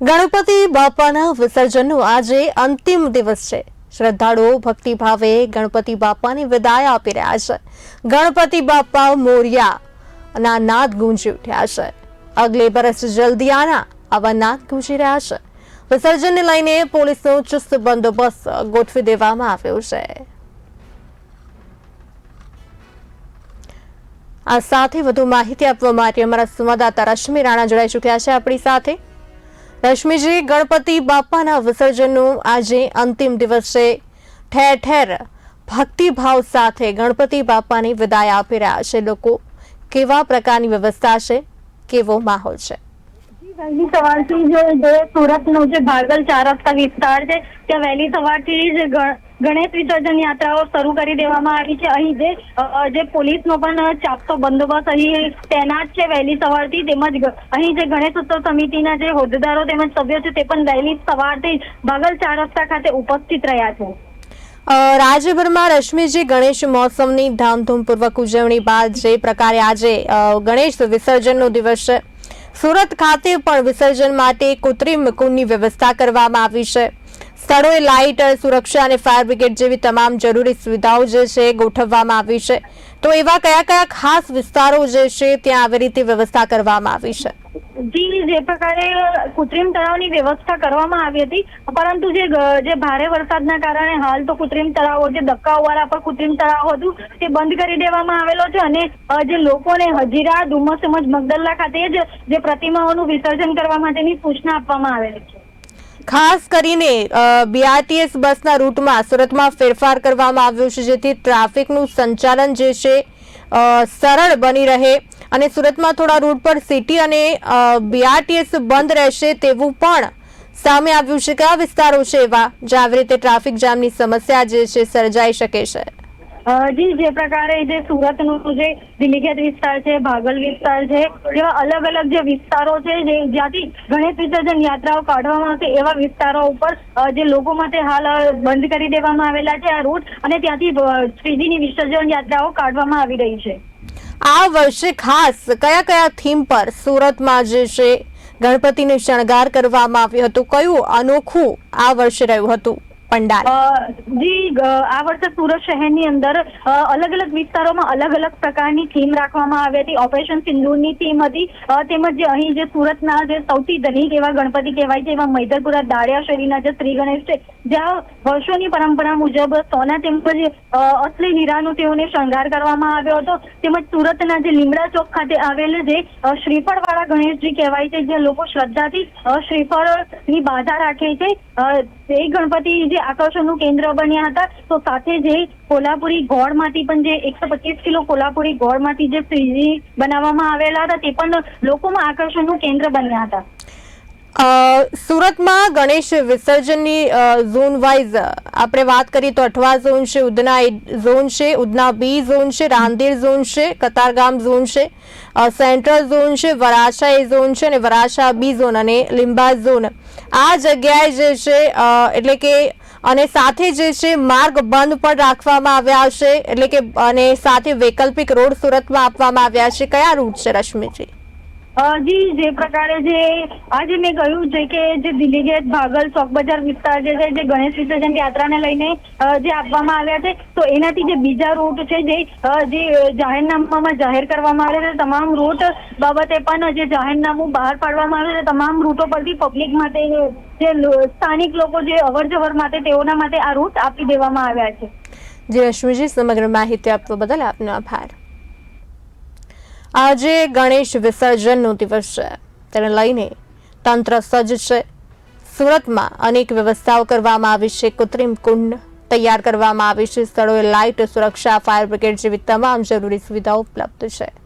ગણપતિ બાપાના વિસર્જનનો આજે અંતિમ દિવસ છે. શ્રદ્ધાળુઓ ભક્તિભાવે ગણપતિ બાપાની વિદાય આપી રહ્યા છે. ગણપતિ બાપા મોર્યાના નાદ ગુંજી ઉઠ્યા છે. અગલે વર્ષ જલ્દી આના આવા નાદ ગુંજી રહ્યા છે. વિસર્જનને લઈને પોલીસનો ચુસ્ત બંદોબસ્ત ગોઠવી દેવામાં આવ્યો છે. આ સાથે વધુ માહિતી આપવા માટે અમારા સંવાદદાતા રશ્મિ રાણા જોડાઈ ચૂક્યા છે આપણી સાથે. રશ્મિજી, ગણપતિ બાપાના વિસર્જનનું આજે અંતિમ દિવસ છે. ઠેર ઠેર ભક્તિભાવ સાથે ગણપતિ બાપાની વિદાય આપી રહ્યા છે લોકો. કેવા પ્રકારની વ્યવસ્થા છે? કેવો માહોલ છે? વહેલી સવારથી જે સુરતનો જે ભાગલ ચાર રસ્તા વિસ્તાર છે, ત્યાં વહેલી સવારથી જ ગણેશ વિસર્જન યાત્રાઓ શરૂ કરી દેવામાં આવી છે. અહીં જે જે પોલીસનો પણ ચાપતો બંદોબસ્ત અહીં તૈનાત છે વહેલી સવારથી તેમજ અહીં જે ગણેશ ઉત્સવ સમિતિના જે હોદ્દેદારો તેમજ સભ્યો છે તે પણ વહેલી સવારથી ભાગલ ચાર રસ્તા ખાતે ઉપસ્થિત રહ્યા છે. રાજ્યભરમાં રશ્મિજી ગણેશ મહોત્સવની ધામધૂમપૂર્વક ઉજવણી બાદ જે પ્રકારે આજે ગણેશ વિસર્જનનો દિવસ છે. સુરત ખાતે પણ વિસર્જન માટે કૃત્રિમ કુંડની વ્યવસ્થા કરવામાં આવી છે. સ્થળોએ લાઇટ, સુરક્ષા અને ફાયર બ્રિગેડ જેવી તમામ જરૂરી સુવિધાઓ જે છે ગોઠવવામાં આવી છે. તો એવા કયા કયા ખાસ વિસ્તારો જે છે ત્યાં આવી રીતે વ્યવસ્થા કરવામાં આવી છે? જી, જે પ્રકારે કૃત્રિમ તળાવની વ્યવસ્થા કરવામાં આવી હતી. પરંતુ જે જે ભારે વરસાદના કારણે હાલ તો કૃત્રિમ તળાવો, જે ધક્કાઓવાળા પર કૃત્રિમ તળાવ હતું, તે બંધ કરી દેવામાં આવેલો છે અને જે લોકોને હજીરા, ડુમસ તેમજ મગદલ્લા ખાતે જ જે પ્રતિમાઓનું વિસર્જન કરવા માટેની સૂચના આપવામાં આવેલી છે. ખાસ કરીને બીઆરટીએસ બસના રૂટમાં સુરતમાં ફેરફાર કરવામાં આવ્યો છે, જેથી ટ્રાફિકનું સંચાલન જે છે સરળ બની રહે અને સુરતમાં થોડા રૂટ પર સિટી અને બીઆરટીએસ બંધ રહેશે તેવું પણ સામે આવ્યું છે. કે આ વિસ્તારો છે એવા? જ્યાં આવી રીતે ટ્રાફિક જામની સમસ્યા જે છે, સર્જાઈ શકે છે? જી, જે પ્રકારે જે સુરતનું જે દિલીગેટ વિસ્તાર છે, ભાગલ વિસ્તાર છે, જેવા અલગ અલગ જે વિસ્તારો છે, જે જ્યાંથી ગણેશ વિસર્જન યાત્રાઓ કાઢવામાં આવશે, એવા વિસ્તારો ઉપર જે લોકો માટે હાલ બંધ કરી દેવામાં આવેલા છે આ રૂટ અને ત્યાંથી શ્રીજીની વિસર્જન યાત્રાઓ કાઢવામાં આવી રહી છે. આ વર્ષે ખાસ કયા કયા થીમ પર સુરતમાં જે છે, ગણપતિને શણગાર કરવામાં આવ્યું હતું, કયું અનોખું આ વર્ષે રહ્યું હતું? પંડાલ. જી આ વર્ષે સુરત શહેરની અંદર અલગ અલગ વિસ્તારોમાં અલગ અલગ પ્રકારની થીમ રાખવામાં આવી હતી. ઓપરેશન સિંદૂરની થીમ હતી. તેમજ અહીં જે સુરતના જે સૌથી ધનિક એવા ગણપતિ કહેવાય છે એવા મૈદરપુરા દાળિયા શેરીના જે શ્રી ગણેશ છે જ્યાં વર્ષોની પરંપરા મુજબ સોના તેમજ અસલી હીરાનો તેઓને શણગાર કરવામાં આવ્યો હતો. તેમજ સુરતના જે લીમડા ચોક ખાતે આવેલ જે અ, શ્રીફળવાળા ગણેશજી કહેવાય છે જે લોકો શ્રદ્ધાથી શ્રીફળની બાધા રાખે છે. એ ગણપતિ જે આકર્ષણનું કેન્દ્ર બન્યા હતા, તો સાથે જે કોલ્હાપુરી ગોળમાંથી પણ જે એકસો પચીસ કિલો કોલ્હાપુરી ગોળમાંથી જે શ્રીજી બનાવવામાં આવેલા હતા, તે પણ લોકોમાં આકર્ષણનું કેન્દ્ર બન્યા હતા. સુરતમાં ગણેશ વિસર્જનની ઝોન વાઇઝ આપણે વાત કરીએ તો અઠવા ઝોન છે, ઉધના એ ઝોન છે, ઉધના બી ઝોન છે, રાંદેર ઝોન છે, કતારગામ ઝોન છે સેન્ટ્રલ ઝોન છે, વરાછા એ ઝોન છે અને વરાછા બી ઝોન અને લીંબા ઝોન. આ જગ્યાએ જે છે એટલે કે, અને સાથે જે છે, માર્ગ બંધ પણ રાખવામાં આવ્યા છે, એટલે કે, અને સાથે વૈકલ્પિક રોડ સુરતમાં આપવામાં આવ્યા છે. કયા રૂટ છે, રશ્મિજી? જી, જે પ્રકારે જે આજે મેં કહ્યું છે કે જે દિલ્હીગેટ ભાગલ, ચોક બજાર વિસ્તાર જે છે, જે ગણેશ વિસર્જન યાત્રાને લઈને જે આપવામાં આવ્યા છે, તો એનાથી જે બીજા રૂટ છે, જે જે જાહેરનામામાં જાહેર કરવામાં આવે છે તમામ રૂટ બાબતે પણ જે જાહેરનામું બહાર પાડવામાં આવે છે તમામ રૂટો પરથી પબ્લિક માટે જે સ્થાનિક લોકો જે અવર જવર માટે, તેઓના માટે આ રૂટ આપી દેવામાં આવ્યા છે. જી, રશ્મિજી, સમગ્ર માહિતી આપવા બદલ આપનો આભાર. આજે ગણેશ વિસર્જનનો દિવસ છે. તેને લઈને તંત્ર સજ્જ છે. સુરતમાં અનેક વ્યવસ્થાઓ કરવામાં આવી છે. કૃત્રિમ કુંડ તૈયાર કરવામાં આવી છે. સ્થળોએ લાઇટ સુરક્ષા, ફાયર બ્રિગેડ જેવી તમામ જરૂરી સુવિધાઓ ઉપલબ્ધ છે.